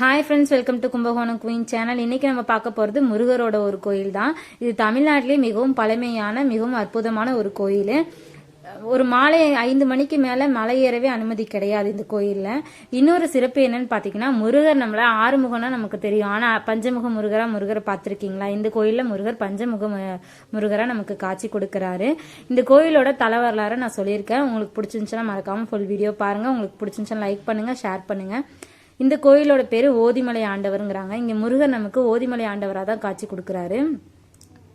Hi friends welcome to Kumbakonam queen channel இன்னைக்கு நம்ம பார்க்க போகிறது முருகரோட ஒரு கோயில் தான். இது தமிழ்நாட்டிலே மிகவும் பழமையான மிகவும் அற்புதமான ஒரு கோயில். ஒரு மாலை ஐந்து மணிக்கு மேலே மலை ஏறவே அனுமதி கிடையாது இந்த கோயிலில். இன்னொரு சிறப்பு என்னன்னு பார்த்தீங்கன்னா முருகர் நம்மள ஆறுமுகம்னா நமக்கு தெரியும். ஆனால் பஞ்சமுக முருகராக முருகரை பார்த்துருக்கீங்களா? இந்த கோயிலில் முருகர் பஞ்சமுக மு- நமக்கு காட்சி கொடுக்குறாரு. இந்த கோயிலோட தல வரலாறு நான் சொல்லியிருக்கேன். உங்களுக்கு பிடிச்சிருந்துச்சுன்னா மறக்காமல் ஃபுல் வீடியோ பாருங்கள் உங்களுக்கு பிடிச்சிருந்துச்சுன்னா லைக் பண்ணுங்கள் ஷேர் பண்ணுங்கள் இந்த கோயிலோட பேரு ஓதிமலை ஆண்டவருங்கிறாங்க. இங்க முருகர் நமக்கு ஓதிமலை ஆண்டவராக தான் காட்சி கொடுக்குறாரு.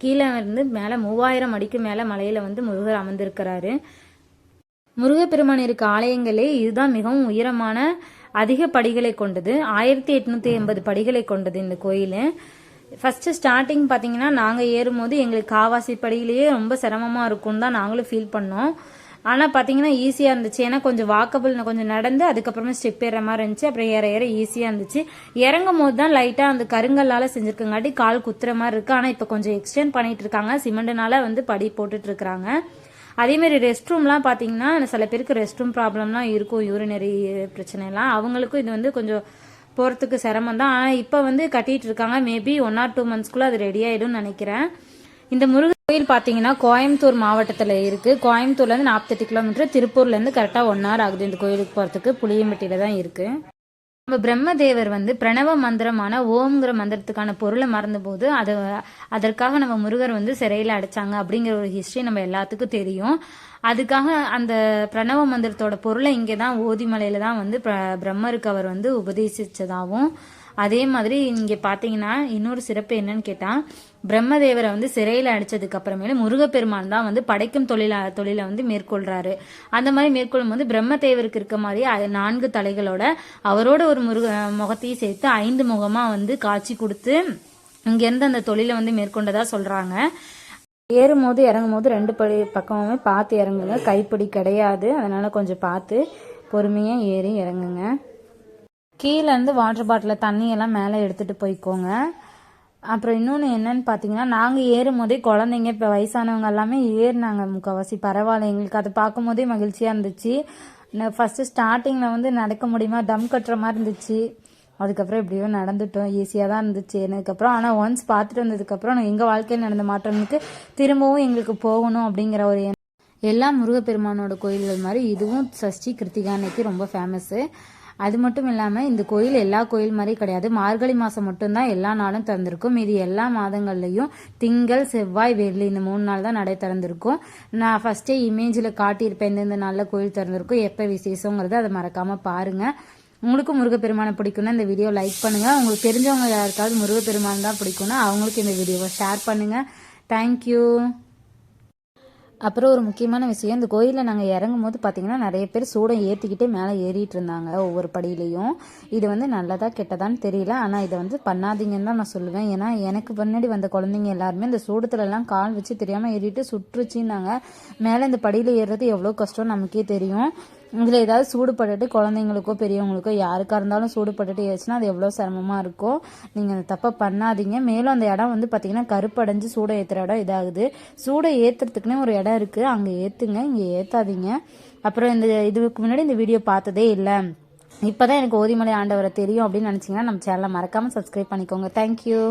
கீழே இருந்து மேலே மூவாயிரம் அடிக்கு மேலே மலையில வந்து முருகர் அமர்ந்திருக்கிறாரு. முருகப்பெருமான் இருக்க ஆலயங்களே இதுதான் மிகவும் உயரமான அதிக படிகளை கொண்டது. ஆயிரத்தி எட்நூத்தி எண்பது படிகளை கொண்டது இந்த கோயில். ஃபர்ஸ்ட் ஸ்டார்டிங் பார்த்தீங்கன்னா நாங்கள் ஏறும்போது எங்களுக்கு காவாசி படியிலேயே ரொம்ப சிரமமாக இருக்கும் தான் நாங்களும் ஃபீல் பண்ணோம். ஆனால் பார்த்தீங்கன்னா ஈஸியாக இருந்துச்சு. ஏன்னா கொஞ்சம் வாக்கபிள் கொஞ்சம் நடந்து அதுக்கப்புறமா ஸ்டெப் ஏற மாதிரி இருந்துச்சு. அப்புறம் ஏற ஏற ஈஸியாக இருந்துச்சு. இறங்கும் போது தான் லைட்டாக அந்த கருங்கல்லால் செஞ்சுருக்கங்காட்டி கால் குத்துற மாதிரி இருக்கு. ஆனால் இப்போ கொஞ்சம் எக்ஸ்டெண்ட் பண்ணிட்டு இருக்காங்க. சிமெண்ட்னால வந்து படி போட்டுட்டு இருக்கிறாங்க அதேமாரி ரெஸ்ட் ரூம்லாம் பார்த்தீங்கன்னா சில பேருக்கு ரெஸ்ட் ரூம் ப்ராப்ளம்லாம் இருக்கும். யூரினரி பிரச்சனைலாம் அவங்களுக்கும் இது வந்து கொஞ்சம் போகிறதுக்கு சிரமம் தான். ஆனால் இப்போ வந்து கட்டிட்டு இருக்காங்க. மேபி ஒன் ஆர் டூ மந்த்ஸ்க்குள்ளே அது ரெடி ஆகிடும்னு நினைக்கிறேன். இந்த முருகன் கோயில் பார்த்தீங்கன்னா கோயம்புத்தூர் மாவட்டத்தில் இருக்குது கோயம்புத்தூர்லேருந்து நாற்பத்தெட்டு கிலோமீட்டர். திருப்பூர்லேருந்து கரெக்டாக ஒன் ஹவர் ஆகுது இந்த கோயிலுக்கு போகிறதுக்கு புளியம்பட்டியில் தான் இருக்குது நம்ம பிரம்மதேவர் வந்து பிரணவ மந்திரமான ஓம்ங்கிற மந்திரத்துக்கான பொருளை மறந்தபோது அது அதற்காக நம்ம முருகர் வந்து சிறையில் அடைச்சாங்க அப்படிங்கிற ஒரு ஹிஸ்ட்ரி நம்ம எல்லாத்துக்கும் தெரியும். அதுக்காக அந்த பிரணவ மந்திரத்தோட பொருளை இங்கே தான் ஓதிமலையில் தான் வந்து பிர- பிரம்மருக்கு அவர் வந்து உபதேசித்ததாகவும் அதே மாதிரி இங்கே பார்த்தீங்கன்னா இன்னொரு சிறப்பு என்னன்னு கேட்டால் பிரம்மதேவரை வந்து சிறையில் அடித்ததுக்கு அப்புறமேல முருகப்பெருமான் தான் வந்து படைக்கும் தொழில தொழிலை வந்து மேற்கொள்கிறாரு அந்த மாதிரி மேற்கொள்ளும் போது பிரம்மதேவருக்கு இருக்க மாதிரி நான்கு தலைகளோட அவரோட ஒரு முருக முகத்தையும் சேர்த்து ஐந்து முகமாக வந்து காட்சி கொடுத்து இங்கேருந்து அந்த தொழிலை வந்து மேற்கொண்டதா சொல்றாங்க. ஏறும்போது இறங்கும்போது ரெண்டு படி பக்கமுமே பார்த்து இறங்குங்க. கைப்பிடி கிடையாது. அதனால கொஞ்சம் பார்த்து பொறுமையாக ஏறி இறங்குங்க. கீழேருந்து வாட்டர் பாட்டிலில் தண்ணியெல்லாம் மேலே எடுத்துகிட்டு போய்க்கோங்க. அப்புறம் இன்னொன்று என்னன்னு பார்த்தீங்கன்னா நாங்கள் ஏறும் போதே குழந்தைங்க இப்போ வயசானவங்க எல்லாமே ஏறினாங்க முக்கால்வாசி. பரவாயில்ல எங்களுக்கு அதை பார்க்கும் போதே மகிழ்ச்சியாக இருந்துச்சு ஃபஸ்ட்டு ஸ்டார்டிங்கில் வந்து நடக்க முடியுமா தம் கட்டுற மாதிரி இருந்துச்சு. அதுக்கப்புறம் எப்படியோ நடந்துட்டோம் ஈஸியாக தான் இருந்துச்சு. எனக்கப்புறம் ஆனால் ஒன்ஸ் பார்த்துட்டு வந்ததுக்கப்புறம் எங்கள் வாழ்க்கையில் நடந்த மாற்றம்னுக்கு திரும்பவும் எங்களுக்கு போகணும் அப்படிங்கிற ஒரு எண்ணம். எல்லா முருகப்பெருமானோட கோயில்கள் மாதிரி இதுவும் சஷ்டி கிருத்திகா அன்னைக்கு ரொம்ப ஃபேமஸ்ஸு அது மட்டும் இல்லாமல் இந்த கோயில் எல்லா கோயில் மாதிரி கிடையாது. மார்கழி மாதம் மட்டும்தான் எல்லா நாளும் திறந்திருக்கும். மீதி எல்லா மாதங்கள்லையும் திங்கள் செவ்வாய் வெள்ளி இந்த மூணு நாள் தான் நடை திறந்திருக்கும். நான் ஃபஸ்ட்டே இமேஜில் காட்டியிருப்பேன். எந்தெந்த நாளில் கோயில் திறந்திருக்கும். எப்போ விசேஷங்கிறத அதை மறக்காமல் பாருங்கள் உங்களுக்கும் முருகப்பெருமானை பிடிக்கும்னா இந்த வீடியோ லைக் பண்ணுங்கள் உங்களுக்கு தெரிஞ்சவங்க யாருக்காவது முருகப்பெருமான் தான் பிடிக்கும்னா அவங்களுக்கு இந்த வீடியோவை ஷேர் பண்ணுங்கள் தேங்க்யூ அப்புறம் ஒரு முக்கியமான விஷயம் இந்த கோயிலில் நாங்கள் இறங்கும் போது பார்த்தீங்கன்னா நிறைய பேர் சூடம் ஏற்றிக்கிட்டே மேலே ஏறிட்டு இருந்தாங்க ஒவ்வொரு படியிலையும். இது வந்து நல்லதா கெட்டதான்னு தெரியல. ஆனால் இதை வந்து பண்ணாதீங்கன்னு தான் நான் சொல்லுவேன். ஏன்னா எனக்கு பின்னாடி வந்த குழந்தைங்க எல்லாருமே இந்த சூடத்துலலாம் கால் வச்சு தெரியாமல் ஏறிட்டு சுற்றுச்சின்னாங்க. மேலே இந்த படியில் ஏறுறது எவ்வளோ கஷ்டம் நமக்கே தெரியும். இதில் ஏதாவது சூடுபட்டுட்டு குழந்தைங்களுக்கோ பெரியவங்களுக்கோ யாருக்காக இருந்தாலும் சூடுபட்டுட்டு ஏச்சுன்னா அது எவ்வளோ சிரமமாக இருக்கும் நீங்கள் அந்த தப்பை பண்ணாதீங்க. மேலும் அந்த இடம் வந்து பார்த்தீங்கன்னா கருப்படைஞ்சு சூடை ஏற்றுற இடம் இதாகுது. சூடை ஏற்றுறதுக்குன்னே ஒரு இடம் இருக்குது அங்கே ஏற்றுங்க இங்கே ஏற்றாதீங்க அப்புறம் இந்த இதுக்கு முன்னாடி இந்த வீடியோ பார்த்ததே இல்லை. இப்போ தான் எனக்கு ஓதிமலை ஆண்டவரை தெரியும் அப்படின்னு நினச்சிங்கன்னா நம்ம சேனலை மறக்காமல் சப்ஸ்கிரைப் பண்ணிக்கோங்க. தேங்க்யூ